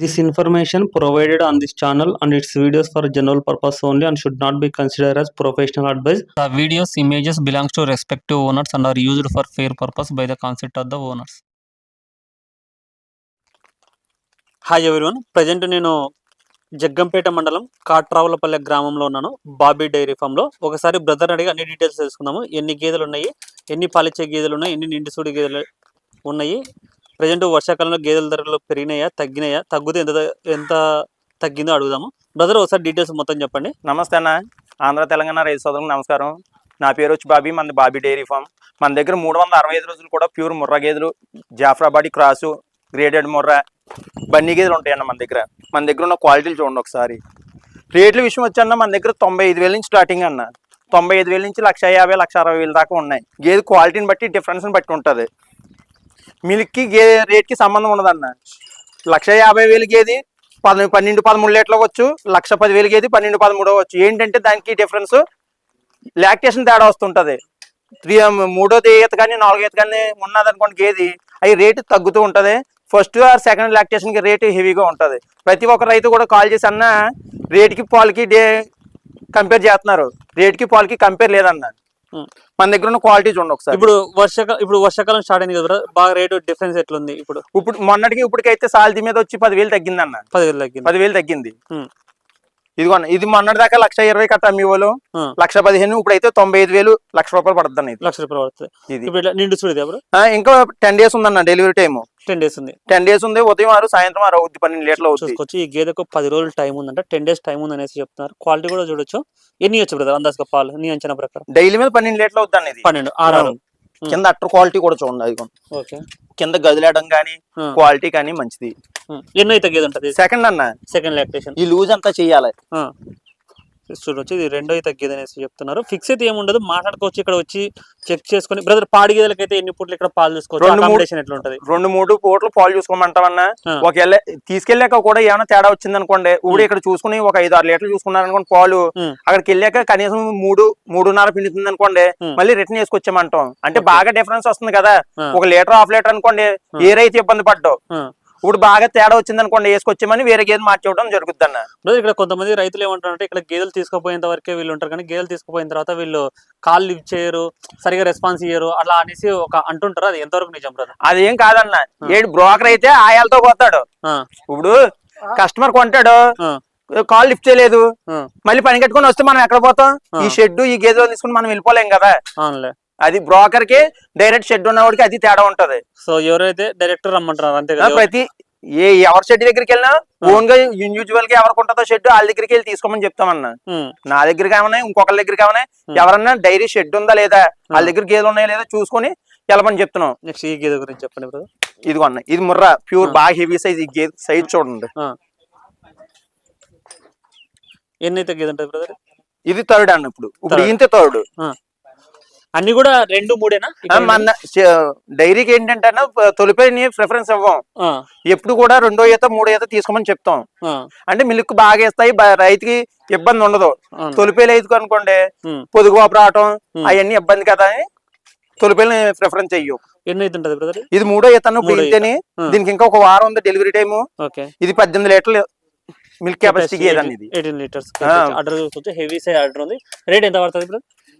This information provided on this channel and its videos for general purpose only and should not be considered as professional advice. The videos images belongs to respective owners and are used for fair purpose by the consent of the owners. Hi everyone present నేను జగ్గంపేట మండలం కాట్రావులపల్లె గ్రామంలో ఉన్నాను Bobby dairy ఫామ్లో ఒకసారి brother అడిగి అన్ని details తెలుసుకుందాము ఎన్ని గేదెలు ఉన్నాయి ఎన్ని పాలిచ్చే గేదెలు ఉన్నాయి ఎన్ని నిండి సూడి గేదెలు ఉన్నాయి ప్రజెంట్ వర్షాకాలంలో గేదెల ధరలు పెరిగినాయా తగ్గినాయా? తగ్గితే ఎంత ఎంత తగ్గిందో అడుగుదాము. బ్రదర్ ఒకసారి డీటెయిల్స్ మొత్తం చెప్పండి. నమస్తే అన్న. ఆంధ్ర తెలంగాణ రైతు సోదరులకు నమస్కారం. నా పేరు వచ్చి బాబీ మనది బాబీ డైరీ ఫామ్. మన దగ్గర మూడు వందల అరవై ఐదు రోజులు కూడా ప్యూర్ ముర్రా గేదెలు జాఫ్రాబాడీ క్రాసు గ్రేడెడ్ ముర్రా బన్నీ గేదెలు ఉంటాయన్న మన దగ్గర. మన దగ్గర ఉన్న క్వాలిటీలు చూడండి ఒకసారి. రేట్ల విషయం వచ్చన్న మన దగ్గర తొంభై ఐదు వేల నుంచి స్టార్టింగ్ అన్న. తొంభై ఐదు వేల నుంచి లక్ష యాభై లక్ష అరవై వేల దాకా ఉన్నాయి. గేదె క్వాలిటీని బట్టి డిఫరెన్స్ని బట్టి ఉంటుంది. మిల్క్కి రేట్ రేట్కి సంబంధం ఉండదన్న. లక్ష యాభై వేలు గేది పద పన్నెండు పదమూడు లీటర్లు వచ్చు లక్ష పదివేలు గేది పన్నెండు పదమూడు వచ్చు. ఏంటంటే దానికి డిఫరెన్స్ లాక్టేషన్ తేడా వస్తుంటది. త్రీ మూడోది ఈత కానీ నాలుగో ఈత కానీ ఉన్నది అనుకోండి గేది అవి రేటు తగ్గుతూ ఉంటది. ఫస్ట్ ఆర్ సెకండ్ లాక్టేషన్కి రేటు హెవీగా ఉంటది. ప్రతి ఒక్క రైతు కూడా కాల్ చేసి అన్న రేటుకి పాలకి డే కంపేర్ చేస్తున్నారు. రేటుకి పాలకి కంపేర్ లేదన్నా. మన దగ్గర ఉన్న క్వాలిటీ చూడండి ఒకసారి. ఇప్పుడు వర్షాకాలం ఇప్పుడు వర్షాకాలం స్టార్ట్ అయింది కదా? బాగా రేటు డిఫరెన్స్ ఎట్లుంది ఇప్పుడు? ఇప్పుడు మొన్నటికి ఇప్పటికైతే సాల్తీ మీద వచ్చి పదివేలు తగ్గిందన్న. పదివేలు తగ్గింది. పదివేలు తగ్గింది. ఇదిగోండి ఇది మొన్నటి దాకా లక్ష ఇరవై కట్ట మీ వాళ్ళు. లక్ష పదిహేను ఇప్పుడైతే తొంభై ఐదు వేలు లక్ష రూపాయలు పడుతుంది ఇది. లక్ష రూపాయలు పడుతుంది ఇది. ఇప్పుడు నిండు చూడదు ఇంకా టెన్ డేస్ ఉందన్న డెలివరీ టైం టెన్ డేస్ ఉంది. టెన్ డేస్ ఉంది ఉదయం ఆరు సాయంత్రం ఆరు అవుద్ది పన్నెండు లీటర్లు అవుతుంది చూసుకోవచ్చు ఈ గేదెకు పది రోజులు టైం ఉందంట టెన్ డేస్ టైం ఉంది అనేసి చెప్తున్నారు. క్వాలిటీ కూడా చూడొచ్చు. ఎన్ని వచ్చు బ్రదర్ అందాజుగా పాలు నీ అంచనా ప్రకారం? డైలీ మీద పన్నెండు లీటర్లు ఇది. పన్నెండు ఆరు ఆరు. కింద అట్టర్ క్వాలిటీ కూడా చూడండి అది ఓకే. కింద గదిలేయడం కానీ క్వాలిటీ కానీ మంచిది. ఎన్నో అయితే గేదె ఉంటుంది? సెకండ్ అన్న సెకండ్ లాక్టేషన్ ఈ లూజ్ అంతా చెయ్యాలి. చూడొచ్చు ఇది రెండో అయితే గేదె అనేసి చెప్తున్నారు ఫిక్స్ అయితే ఏముండదు మాట్లాడుకోవచ్చు ఇక్కడ వచ్చి చెక్ చేసుకొని బ్రదర్ పాడి గేదెలకి అయితే ఎన్ని పూట్లు ఇక్కడ పాలు తీసుకోవచ్చు రెండు మూడు- అకామిడేషన్ ఎట్లా ఉంటుంది రెండు మూడు పూటలు పాలు చూసుకోమంటామన్నా. ఒకవేళ తీసుకెళ్ళాక కూడా ఏమైనా తేడా వచ్చింది అనుకోండి ఇప్పుడు ఇక్కడ చూసుకుని ఒక ఐదు ఆరు లీటర్లు చూసుకున్నారు అనుకోండి పాలు. అక్కడికి వెళ్ళాక కనీసం మూడు మూడున్నర పిండుతుంది అనుకోండి. మళ్ళీ రిటర్న్ చేసుకొచ్చామంటాం అంటే. బాగా డిఫరెన్స్ వస్తుంది కదా. ఒక లీటర్ హాఫ్ లీటర్ అనుకోండి ఏ రైతు ఇబ్బంది పడ్డావు. ఇప్పుడు బాగా తేడా వచ్చింది అనుకోండి వేసుకొచ్చామని వేరే గేదె మార్చేయడం జరుగుద్ది అన్న ఇక్కడ కొంతమంది రైతులు ఏమంటారంటే ఇక్కడ గేదెలు తీసుకుపోయేంత వరకే వీళ్ళు ఉంటారు కానీ గేదెలు తీసుకుపోయిన తర్వాత వీళ్ళు కాల్ లిఫ్ట్ చేయరు సరిగా రెస్పాన్స్ ఇయ్యరు అలా అనేసి ఒక అంటుంటారు? అది ఎంతవరకు నిజం బ్రదర్? అదేం కాదన్న. ఏడు బ్రోకర్ అయితే ఆయాలతో పోతాడు. ఇప్పుడు కస్టమర్ కొంటాడు కాల్ లిఫ్ట్ చేయలేదు మళ్ళీ పని కట్టుకొని వస్తే మనం ఎక్కడ పోతాం. ఈ షెడ్ ఈ గేదెలో తీసుకుని మనం వెళ్ళిపోలేం కదా? అది బ్రోకర్కి డైరెక్ట్ షెడ్ ఉన్నవాడికి అది తేడా ఉంటది. సో ఎవరైతే డైరెక్టర్ రమ్మంటారు అంతే కదా? ప్రతి ఏ ఎవరి షెడ్ దగ్గరికి వెళ్ళినా ఓన్గా ఇండివిజువల్గా ఎవరికి ఉంటుందో షెడ్ వాళ్ళ దగ్గరికి వెళ్ళి తీసుకోమని చెప్తామన్నా. నా దగ్గరికి ఏమన్నా ఇంకొకరి దగ్గరికి ఏమన్నా. ఎవరన్నా డైరీ షెడ్ ఉందా లేదా వాళ్ళ దగ్గర గేదెలు ఉన్నాయా లేదా చూసుకొని వెళ్ళమని చెప్తున్నాం. నెక్స్ట్ ఈ గేదె గురించి చెప్పండి ఇదిగో అన్న ఇది ముర్రా ప్యూర్. బాగా హెవీ సైజ్ ఈ గేదె సైజ్ చూడండి. ఎన్ని అయితే గేదె ఉంటుంది బ్రదర్? ఇది థర్డ్ అన్న ఇప్పుడు. ఇప్పుడు. ఇంత థర్డ్ అన్ని కూడా రెండు మూడేనా? మన డైరీకి ఏంటంటే తొలిపైని ప్రిఫరెన్స్ ఇవ్వం. ఎప్పుడు కూడా రెండో ఈత మూడో ఈత తీసుకోమని చెప్తాం. అంటే మిల్క్ బాగా వేస్తాయి రైతుకి ఇబ్బంది ఉండదు. తొలిపేలు అయితే అనుకోండి పొదుగు రావటం. అవన్నీ ఇబ్బంది కదా అని తొలిపేలని ప్రిఫరెన్స్ చెయ్యం. ఇది మూడో ఈత మూడో ఈత. ఇంతని Hmm. దీనికి ఇంకా ఒక వారం ఉంది డెలివరీ టైం ఓకే. ఇది పద్దెనిమిది లీటర్లు మిల్క్ కెపాసిటీ ఏదండి ఇది ఎయిటీన్ లీటర్స్. ఆ. ఆర్డర్ చూసుకోవచ్చు హెవీ సైజ్ ఆర్డర్ ఉంది. రేట్ ఎంత పడుతుంది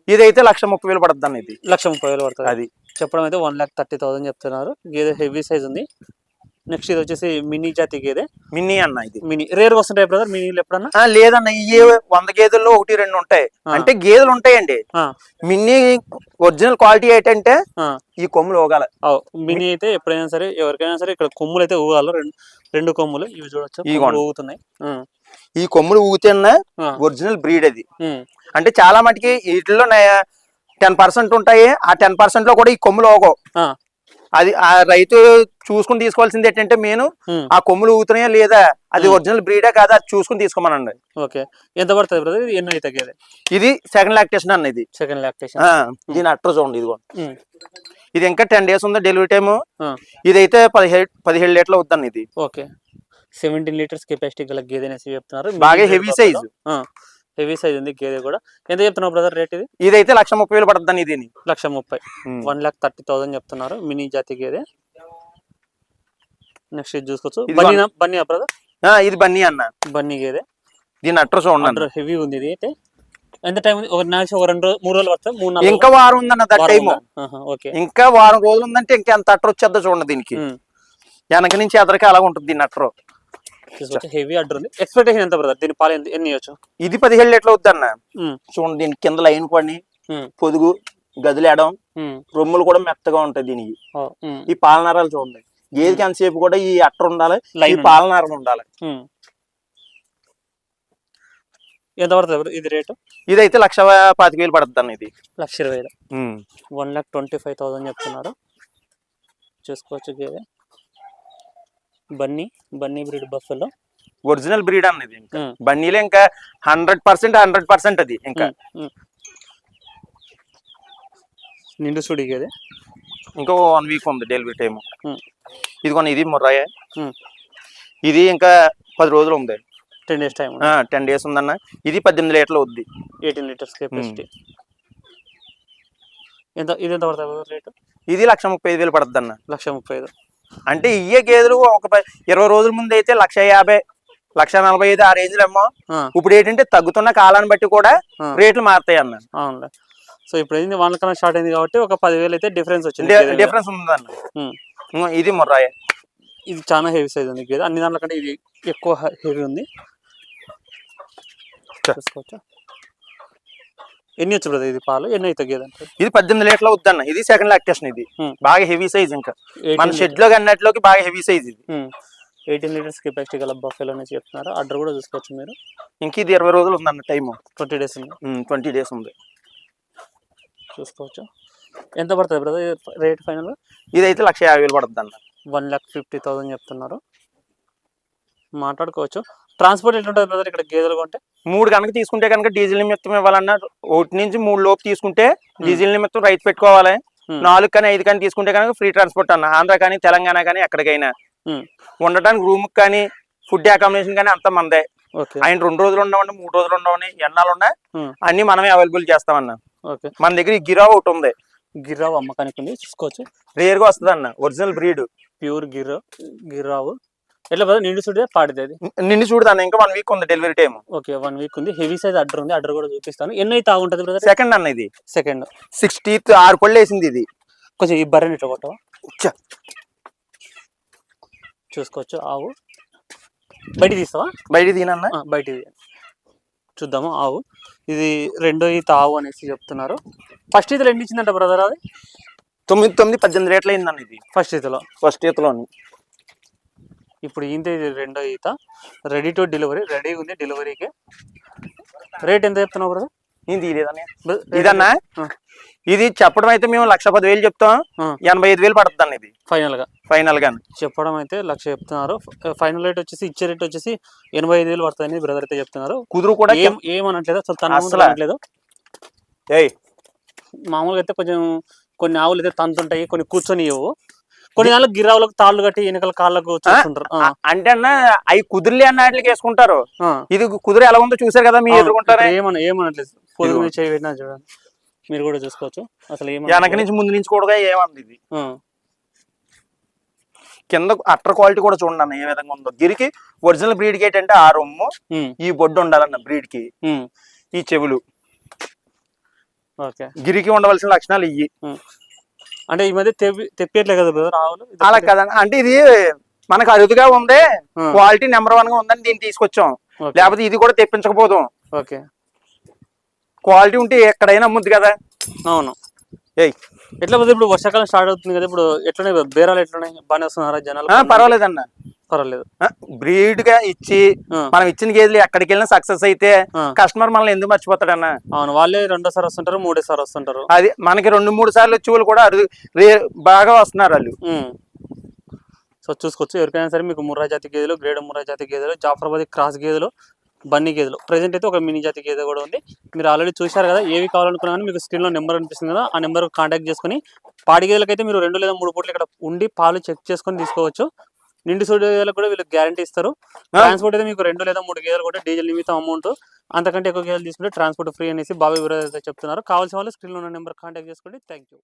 బ్రదర్ ఇది అయితే లక్ష ముప్పై వేలు పడుతుంది అన్న ఇది. లక్ష ముప్పై వేలు పడుతుంది. అది. చెప్పడం అయితే వన్ ల్యాక్ థర్టీ థౌసండ్ చెప్తున్నారు. గేదె హెవీ సైజ్ ఉంది. నెక్స్ట్ ఇది వచ్చేసి మినీ జాతి గేదె మిన్నీ అన్న ఇది. మినీ రేర్ వస్తుంటాయి బ్రదర్ మినీలు ఎప్పుడన్నా? లేదన్న ఈ వంద గేదెల్లో ఒకటి రెండు ఉంటాయి. అంటే గేదెలు ఉంటాయండి. ఆ, మిన్నీ ఒరిజినల్ క్వాలిటీ ఏంటంటే. ఈ కొమ్ములు ఓగాల ఓ, మినీ అయితే ఎప్పుడైనా సరే ఎవరికైనా సరే ఇక్కడ కొమ్ములు అయితే ఊగాలి. రెండు రెండు కొమ్ములు. ఇవి చూడొచ్చు? ఇవి. ఊగుతున్నాయి. ఈ కొమ్ములు ఊగితేనే ఆ, ఒరిజినల్ బ్రీడ్ అది. అంటే చాలా మటుకి వీటిలో టెన్ పర్సెంట్ ఉంటాయి. ఆ టెన్ పర్సెంట్లో కూడా ఈ కొమ్ములు ఓగో ఆ, అది ఆ రైతు చూసుకుని తీసుకోవాల్సింది ఏంటంటే నేను ఆ కొమ్ములు ఊగుతున్నాయా లేదా? అది. ఒరిజినల్ బ్రీడే కాదా? అది చూసుకుని తీసుకోమనండి. ఓకే. ఎంత పడుతుంది బ్రదర్? ఇది ఎన్నో అయితే ఇది సెకండ్ లాక్టేషన్ అన్న ఇది. Second lactation. దీని అట్ర చూడండి ఇదిగో ఇది ఇంకా టెన్ డేస్ ఉంది డెలివరీ టైము. ఇదైతే పదిహేడు పదిహేడు లీటర్లు వద్దన్న ఇది. ఓకే. సెవెంటీన్ లీటర్స్ కెపాసిటీ గల గేదె అనేసి చెప్తున్నారు. బాగా heavy size. హెవీ సైజ్ ఉంది గేదె కూడా. ఎంత చెప్తున్నావు బ్రదర్ రేట్ ఇది? ఇదైతే లక్ష ముప్పై వేలు పడుతుంది ఇది లక్ష ముప్పై. వన్ లాక్ థర్టీ థౌసండ్ చెప్తున్నారు మినీ జాతి గేదె. నెక్స్ట్ ఇది చూసుకోవచ్చు. బన్నీ బన్నీ బ్రదర్ ఆ, ఇది బన్నీ అన్న. బన్నీ గేదె. దీని అట్ర చూడండి హెవీ ఉంది ఇది అయితే. ఎంత టైం ఒక నాచి ఒక రెండు రోజు మూడు రోజులు పడుతుంది. మూడు నాలుగు ఇంకా వారం ఉందన్న దట్ టైము ఓకే ఇంకా వారం రోజులు ఉందంటే ఇంకా ఎంత అట్ర వచ్చేద్దో చూడండి దీనికి. వెనక నుంచి ఎదరికి అలా ఉంటుంది దీని అట్ర హెవీ అడ్డర్ ఉంది. ఎక్స్పెక్టేషన్ ఎంత బ్రదర్ దీని పాలు ఎన్ని- ఇవ్వచ్చు? ఇది పదిహేడు లీటర్లు వద్దన్న ఉమ్, చూడండి దీనికి కింద లైన్ పడి పొదుగు గదిలేయడం రొమ్ములు కూడా మెత్తగా ఉంటాయి దీనికి. ఈ పాలనారాలు చూడండి. గేదెకి ఎంతసేపు కూడా ఈ అట్ర ఉండాలి ఈ లైన్ ఉంది. పాలనారం ఉండాలి. ఎంత పడుతుంది ఇది రేటు ఇదైతే లక్ష పాతిక వేలు పడుతుంది అన్న ఇది. లక్ష ఇరవై. One lakh twenty five thousand చెప్తున్నారు. చూసుకోవచ్చు గేదె. Banni Banni breed buffalo. Original breed అన్నది ఇంకా. బన్నీలో ఇంకా హండ్రెడ్ పర్సెంట్ హండ్రెడ్ పర్సెంట్ అది ఇంకా. నిండు సుడి గేదె ఇంకో వన్ వీక్ ఉంది డెలివరీ టైం ఇదిగోండి ఇది ముర్రాయ. ఇది ఇంకా పది రోజులు ఉంది. Ten days time ten days ఉందన్న. ఇది పద్దెనిమిది లీటర్లు వద్ది ఎయిటీన్ లీటర్స్ కెపాసిటీ. ఎంత ఇది ఎంత పడుతుంది రేటు? ఇది లక్ష ముప్పై ఐదు వేలు పడుతుంది అన్న. లక్ష ముప్పై ఐదు. అంటే ఇయ్యే గేదెలు ఒక ఇరవై రోజుల ముందు అయితే లక్ష యాభై లక్ష నలభై ఐదు ఆ రేంజ్లో ఏమో. ఇప్పుడు ఏంటంటే తగ్గుతున్న కాలాన్ని బట్టి కూడా. రేట్లు మారుతాయి అన్న అవునులే. సో ఇప్పుడు ఏంది వాళ్ళ కన్నా స్టార్ట్ అయింది కాబట్టి ఒక పదివేలు అయితే డిఫరెన్స్ వచ్చింది. డిఫరెన్స్ ఉందన్న ఇది ముర్రాయ. ఇది చాలా హెవీ సైజ్ ఉంది గేదె. అన్ని దాంట్లో కంటే ఇది ఎక్కువ హెవీ ఉంది. చూసుకోవచ్చు? ఎన్ని వచ్చు బ్రదర్ ఇది పాలు? ఎన్ని అంటే ఇది పద్దెనిమిది లీటర్లు వద్దన్న ఇది సెకండ్ లాక్టేషన్ ఇది. ఉమ్. బాగా హెవీ సైజ్ ఇంకా. మన 18 షెడ్లో అన్నట్లోకి బాగా హెవీ సైజ్ ఇది. ఎయిటీన్ లీటర్స్ కెపాసిటీ గల బఫెలో నుంచి చెప్తున్నారు. అడ్డర్ కూడా చూసుకోవచ్చు మీరు. ఇంక ఇది ఇరవై రోజులు ఉందన్న టైము ట్వంటీ డేస్ ఉంది. ట్వంటీ డేస్ ఉంది. చూసుకోవచ్చు? ఎంత పడుతుంది బ్రదర్ రేట్ ఫైనల్ ఇదైతే లక్ష యాభై వేలు పడుతుంది అన్న. వన్ ల్యాక్ ఫిఫ్టీ థౌసండ్ చెప్తున్నారు. మాట్లాడుకోవచ్చు. ట్రాన్స్పోర్ట్ ఎట్లుంటుంది బ్రదర్ ఇక్కడ గేదెలు కొంటే? మూడు కనుక తీసుకుంటే కనుక డీజిల్ నిమిత్తం ఇవ్వాలన్న ఒకటి నుంచి మూడు లోపు తీసుకుంటే డీజిల్ నిమిత్తం రైతు పెట్టుకోవాలి. Hmm. నాలుగు కానీ ఐదు కానీ తీసుకుంటే కనుక ఫ్రీ ట్రాన్స్పోర్ట్ అన్న. ఆంధ్ర కానీ తెలంగాణ కానీ ఎక్కడికైనా. Hmm. ఉండటానికి రూమ్ కానీ ఫుడ్ అకామిడేషన్ కానీ అంత మందే. ఆయన రెండు రోజులు ఉండవండి మూడు రోజులు ఉండవని ఎన్నాళ్ళు ఉన్నాయి Hmm. అన్ని మనమే అవైలబుల్ చేస్తామన్న. ఓకే మన దగ్గర ఈ గిరా ఒకటి ఉంది. గిర్రావు అమ్మకానికి ఉంది చూసుకోవచ్చు రేర్గా వస్తుంది అన్న ఒరిజినల్ బ్రీడ్ ప్యూర్ గిర్ర గిర్రావు ఎట్లా బ్రదర్ నిండు పాడితే అది నిన్ను చూడదాన్ని ఇంకా వన్ వీక్ ఉంది delivery time okay one week ఉంది. హెవీ సైజ్ అడ్డర్ ఉంది. అడ్డర్ కూడా చూపిస్తాను. ఎన్ని అయితే ఆగుంటుంది బ్రదర్ సెకండ్ అన్న ఇది. సెకండ్ సిక్స్టీ ఆరు పళ్ళు వేసింది ఇది. కొంచెం ఈ బర్రెని ఇట్లా కొట్టవా. చూసుకోవచ్చు. ఆవు. బయట తీస్తావా? బయట దీనన్న ఆ, బయట. చూద్దాము. ఆవు. ఇది రెండో ఈత ఆవు అనేసి చెప్తున్నారు. ఫస్ట్ ఈతలో ఎన్ని ఇచ్చిందంట బ్రదర్ అది? తొమ్మిది తొమ్మిది పద్దెనిమిది రేట్లు అయిందన్న ఇది. ఫస్ట్ ఈతలో ఫస్ట్ ఈతలోని ఇప్పుడు ఇది రెండో ఈత? రెడీ టు డెలివరీ రెడీగా ఉంది డెలివరీకి రేట్ ఎంత చెప్తున్నావు బ్రదర్ నేను తీయలేదన్న ఇదన్నా. ఇది చెప్పడం అయితే మేము లక్ష పది వేలు చెప్తాం. ఎనభై ఐదు వేలు పడుతుంది ఇది. ఫైనల్గా ఫైనల్గా చెప్పడం అయితే లక్ష చెప్తున్నారు. ఫైనల్ రేట్ వచ్చేసి ఇచ్చే రేట్ వచ్చేసి ఎనభై ఐదు వేలు పడుతుంది బ్రదర్ అయితే చెప్తున్నారు. కుదురు కూడా ఏమనట్లేదు అసలు తన? అనట్లేదు. మామూలుగా అయితే కొంచెం కొన్ని ఆవులు అయితే తంతుంటాయి కొన్ని కూర్చొని ఇవ్వవు కొన్ని గిరావులకు తాళ్ళు కట్టి వెనకాల కాళ్ళకు అంటే అన్న అవి కుదిరిలే అన్న వాటికి వేసుకుంటారు. ఇది కుదురు ఎలా ఉందో చూసారు కదా మీ అవును, ఎదుర్కొంటారే? ఇప్పుడు ఏమన ఏమనట్లేదు. పొదుగు ఇదిగో. మీద చేయి పెట్టినా చూడండి మీరు కూడా చూసుకోవచ్చు. అసలు వెనక. నుంచి ముందు నుంచి కూడా ఏమంది ఇది? కింద అట్టర్ క్వాలిటీ కూడా చూడండి అన్న ఏ విధంగా ఉందో. గిరికి ఒరిజినల్ బ్రీడ్ గేట్ అంటే ఆ రొమ్ము ఈ బొడ్డు ఉండాలన్న బ్రీడ్కి ఈ చెవులు. ఓకే. గిరికి ఉండవలసిన లక్షణాలు ఇవి. అంటే ఈ మధ్య తెప్పి తెప్పియట్లే కదా బ్రదర్ ఆవులు ఇది అలా కదన్న అంటే ఇది మనకు అరుదుగా ఆ, క్వాలిటీ నెంబర్ వన్గా ఉందని దీన్ని తీసుకొచ్చాం. లేకపోతే ఇది కూడా తెప్పించకపోదాం. ఓకే. క్వాలిటీ ఉంటే ఎక్కడైనా అమ్ముద్ది కదా. అవును. ఏయ్. ఎట్లా పోతే ఇప్పుడు వర్షాకాలం స్టార్ట్ అవుతుంది కదా ఇప్పుడు బ్రదర్? బేరాలు ఎట్లున్నాయి? బాగానే వస్తున్నారా జనాలు? పర్వాలేదన్న. పర్వాలేదు. బ్రీడ్గా ఇచ్చి మనం ఇచ్చిన గేదెలు ఎక్కడికి వెళ్ళినా సక్సెస్ అయితే. కస్టమర్ మనల్ని ఎందుకు మర్చిపోతాడన్న? అవును వాళ్ళే రెండోసారి వస్తుంటారు మూడోసారి వస్తుంటారు. అది మనకి రెండు మూడు సార్లు వచ్చి వాళ్ళు కూడా బాగా వస్తున్నారు వాళ్ళు. సో చూసుకోవచ్చు. ఎవరికైనా సరే మీకు ముర్రా జాతి గేదెలు గ్రేడ్ ముర్రా జాతి గేదెలు జాఫరాబాద్ క్రాస్ గేదెలు బన్నీ గేదెలు. ప్రజెంట్ అయితే ఒక మినీ జాతి గేదె కూడా ఉంది. మీరు ఆల్రెడీ చూశారు కదా ఏవి కావాలనుకున్నా కానీ మీకు స్క్రీన్లో నెంబర్ అనిపిస్తుంది కదా ఆ నెంబర్ కాంటాక్ట్ చేసుకొని పాడి గేదెలకైతే మీరు రెండు లేదా మూడు పూటలు ఇక్కడ ఉండి పాలు చెక్ చేసుకొని తీసుకోవచ్చు. నిండు సూడి గేదెలకు కూడా వీళ్ళు గ్యారంటీ ఇస్తారు. ట్రాన్స్పోర్ట్ అయితే మీకు రెండు లేదా మూడు గేదెలు కూడా డీజిల్ నిమిత్తం అమౌంట్ అంతకంటే ఎక్కువ గేదెలు తీసుకుంటే ట్రాన్స్పోర్ట్ ఫ్రీ అనేసి బాబీ విరోధ చెప్తున్నారు. కావాల్సిన వాళ్ళు స్క్రీన్లో ఉన్న నెంబర్ కాంటాక్ట్ చేసుకోండి. Thank you